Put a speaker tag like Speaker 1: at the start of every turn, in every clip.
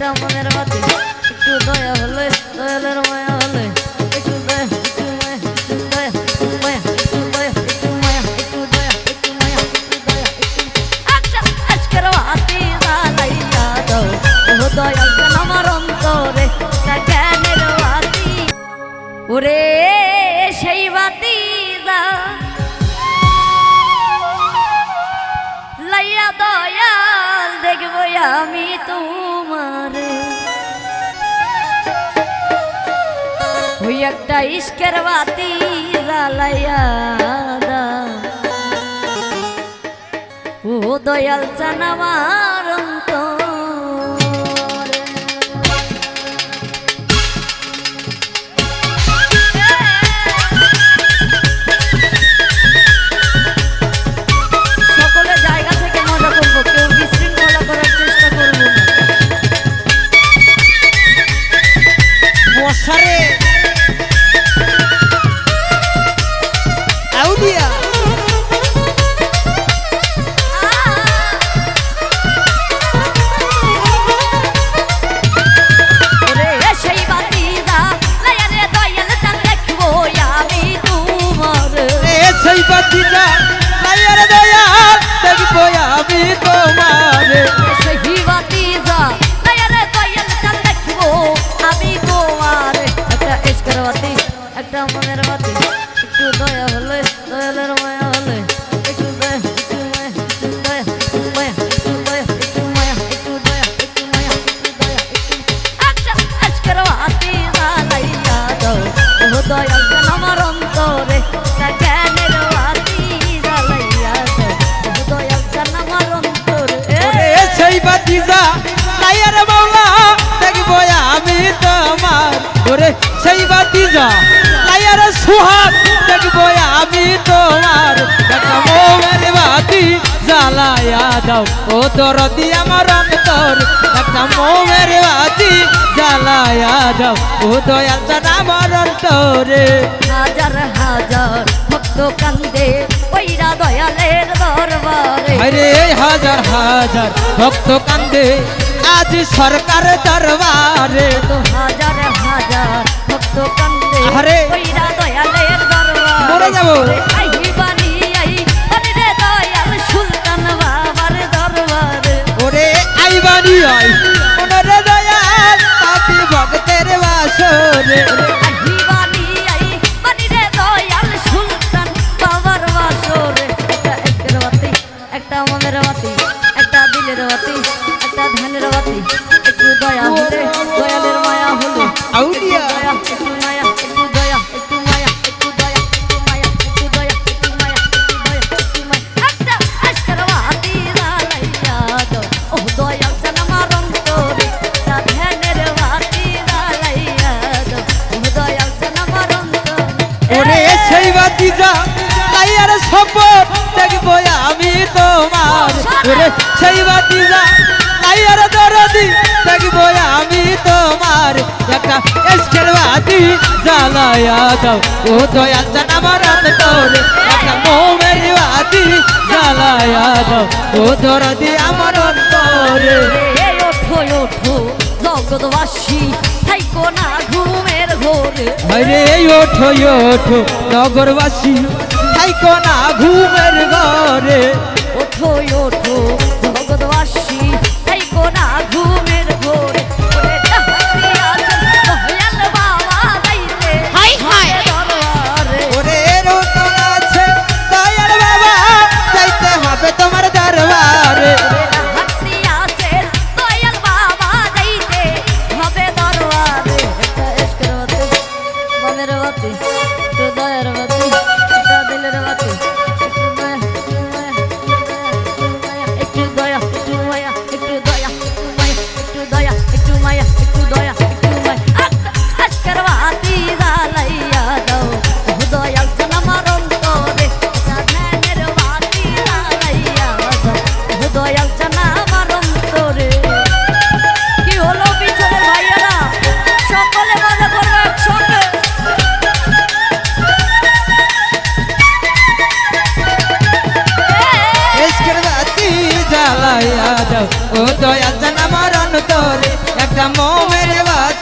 Speaker 1: মনের বাতি একটু দয়া হলে দয়ালের একটা ইস্কের বাতি জ্বালাইয়া দাও। ও দয়াল চানামা আমার। ওরে সেই বাতি যা।
Speaker 2: লাইয়ার সুহাগ দেখব আমি তোমার। একটা মোমের বাতি জ্বালায়া দাও। ও তোর দি আমার অন্তর একটা মোমের বাতি জ্বালায়া দাও। ও দয়াল তার আমার অন্তরে।
Speaker 1: হাজার হাজার ভক্ত কান্দে ওইরা দয়ালের দরবারে।
Speaker 2: আরে হাজার হাজার ভক্ত কান্দে। আজ সরকার দরবারে
Speaker 1: তো হাজার হাজার ভক্ত কান্দে
Speaker 2: আরে
Speaker 1: কইরা দয়ালের দরবার।
Speaker 2: মরে যাব।
Speaker 1: আই বানি আই আরে রে দয়াল সুলতান বাবার দরবারে।
Speaker 2: ওরে আই
Speaker 1: বানি আই। ওরে দয়াল পাপি ভক্তের বাসরে। করে। দয়া ছায়া দাও ও দয়াল
Speaker 2: জানা মরণ করে একটা মোমের বাতি জ্বালায়া দাও ও দরদি আমরণ
Speaker 1: করে ওঠো ওঠো জগৎবাসী থাইকো না ঘুমের ঘোরে।
Speaker 2: নগরবাসী ঘুমের ঘরে।
Speaker 1: ওঠো ওঠো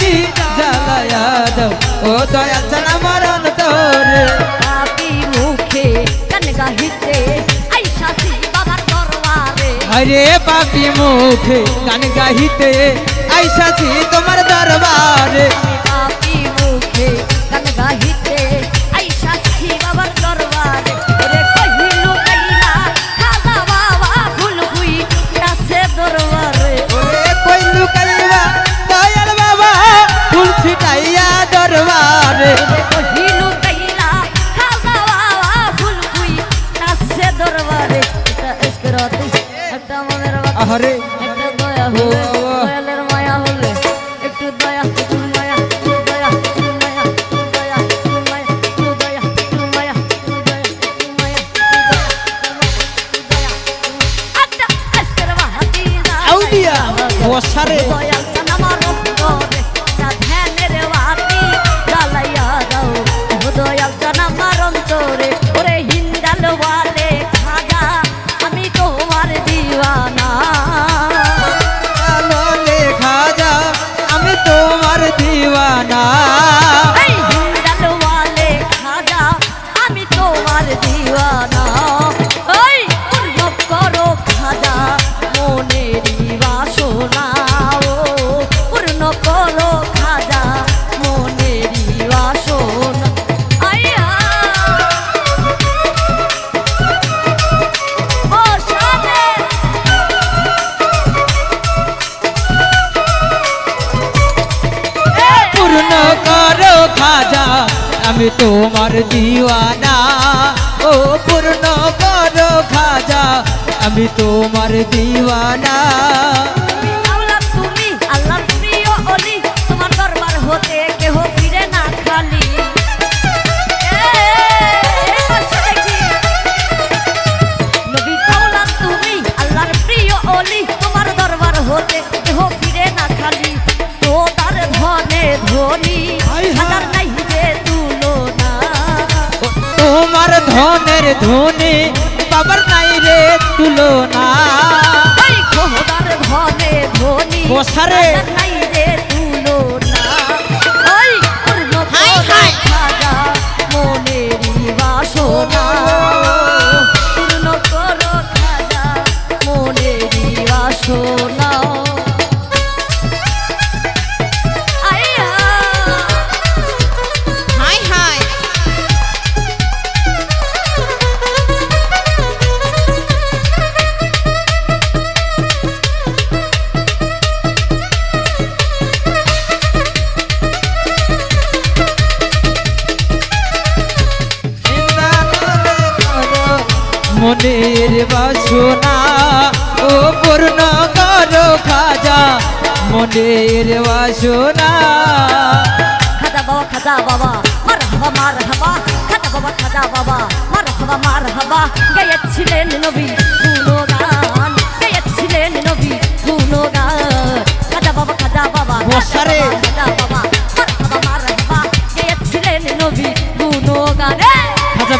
Speaker 1: পাপি জ্বালায়া দাও। ও দয়াল
Speaker 2: জানা মরণ তোরে
Speaker 1: পাপি মুখে কান গাহিতে আইসা সি বাবার দরবারে।
Speaker 2: আরে পাপি মুখে কান গাহিতে আইসা সি তোমার দরবারে।
Speaker 1: তোমার দিওয়ানা ও পূর্ণ করো খাজা
Speaker 2: আমি তোমার দিওয়ানা।
Speaker 1: ধনে
Speaker 2: বাবার নাই রে তুলনা
Speaker 1: খোদার ধনে ধনী
Speaker 2: বসারে।
Speaker 1: নাই
Speaker 2: মনের বাসনা ও পূর্ণ করো খাজা মনের বাসনা।
Speaker 1: খাজা বাবা খাজা বাবা মার হাবা মার হাবা খাজা বাবা খাজা বাবা মার হাবা মার হাবা গাইছিলেন নবী গুণগান গাইছিলেন নবী গুণগান। খাজা বাবা খাজা বাবা
Speaker 2: বসারে।
Speaker 1: খাজা বাবা।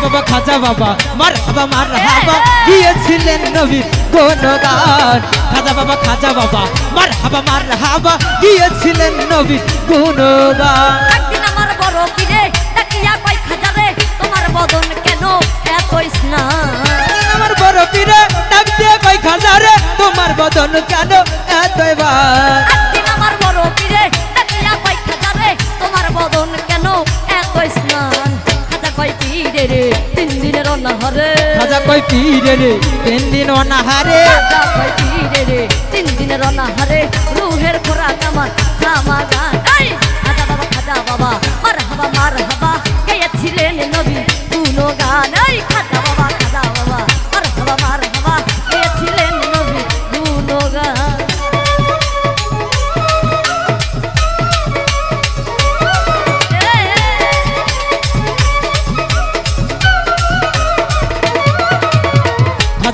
Speaker 2: বাবা খাজা বাবা মার হাবা মার হাবা গিয়েছিলেন নবীর গুণগান। খাজা বাবা খাজা বাবা মার হাবা মার হাবা গিয়েছিলেন নবীর গুণগান।
Speaker 1: একদিন আমার বড় কিরে তাকিয়া কই খাজা রে তোমার বদন কেন এত স্নান?
Speaker 2: আমার বড় পীরে ডাক দিয়ে কই খাজা রে তোমার বদন কেন এতবার
Speaker 1: একদিন আমার বড় পীরে তাকিয়া কই খাজা রে তোমার বদন কেন রে তিন দিনের অনাহারে।
Speaker 2: রাজা কই পীরে রে তিন দিন অনাহারে।
Speaker 1: রাজা কই পীরে রে তিন দিনের অনাহারে। রুহের খোরাক আমার সামা গান এই খাজা বাবা খাজা বাবা মার হাবা মার হাবা গেয়েছিলেন নবী? কুনো গান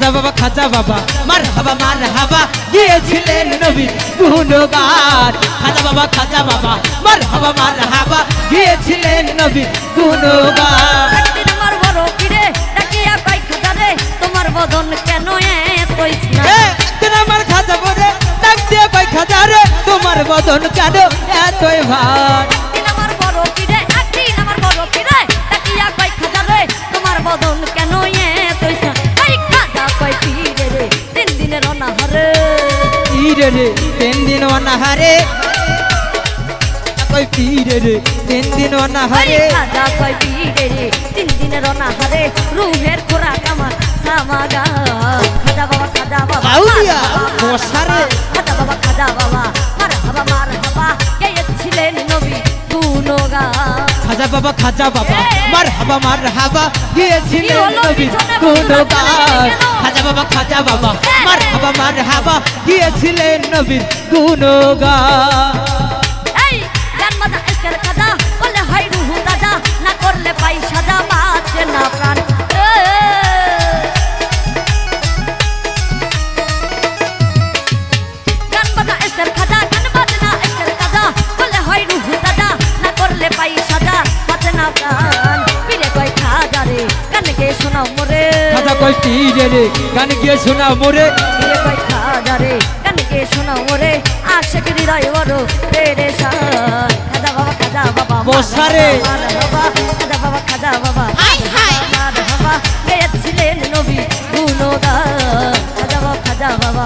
Speaker 1: খাজা বাবা খাজা বাবা মার হাবা মার হাবা গিয়েছিলেন নবী
Speaker 2: গুণগান। খাজা বাবা খাজা বাবা মার হাবা মার হাবা গিয়েছিলেন নবী গুণগান।
Speaker 1: আমার বড় পীরে ডাকিয়া কই খাজা রে তোমার বদন কেন এত স্নান
Speaker 2: এ, একদিন আমার খাজা বলে ডাক দিয়ে কই খাজা রে তোমার বদন কেন এতই ভার?
Speaker 1: পীরে
Speaker 2: রে তিন দিন অনাহারে
Speaker 1: খাজা কয় পীরে রে তিন দিনের অনাহারে রুহের খোরাক আমার সামাগা খাজা বাবা খাজা বাবা
Speaker 2: আউলিয়া, মশারে।
Speaker 1: খাজা বাবা খাজা বাবা মার হাবা মার হাবা গেয়েছিলেন নবী গুনগা
Speaker 2: খাজা বাবা খাজা বাবা মার হাবা মার হাবা গিয়েছিলেন
Speaker 1: কি হলো?
Speaker 2: নবীর
Speaker 1: পিছনে
Speaker 2: কোন
Speaker 1: বন্ধুরা
Speaker 2: গান
Speaker 1: কেন?
Speaker 2: খাজা বাবা খাজা বাবা মার হাবা মার হাবা গিয়েছিলেন নবীর কোন গান
Speaker 1: এই গান এসকের খাজা বলে হয় রুহু দাদা না করলে পাই সাজা বাঁচে না প্রাণ। কয় খাজা রে গান গে শোনাও মোরে।
Speaker 2: খাজা কই পীরে রে গান গিয়ে শোনা মোরে।
Speaker 1: রে আশেক হৃদয় বড় রে শান খাজা বাবা খাজা বাবা
Speaker 2: মশারে।
Speaker 1: মার বাবা খাজা বাবা খাজা বাবা মার বাবা নবী গুণগান খাজা বাবা খাজা বাবা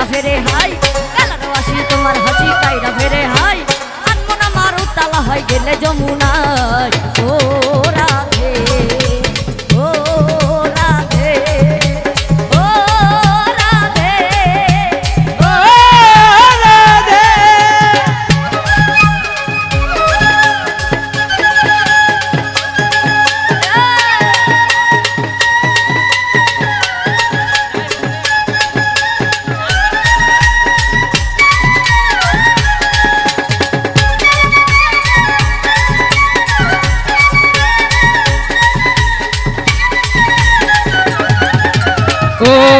Speaker 1: কাইরা ফেরে হাই। কালারবাসী তোমার হাসি কাইরা ফেরে হাই। আনমনা মারু তালা হয় গেলে যমুনা। ও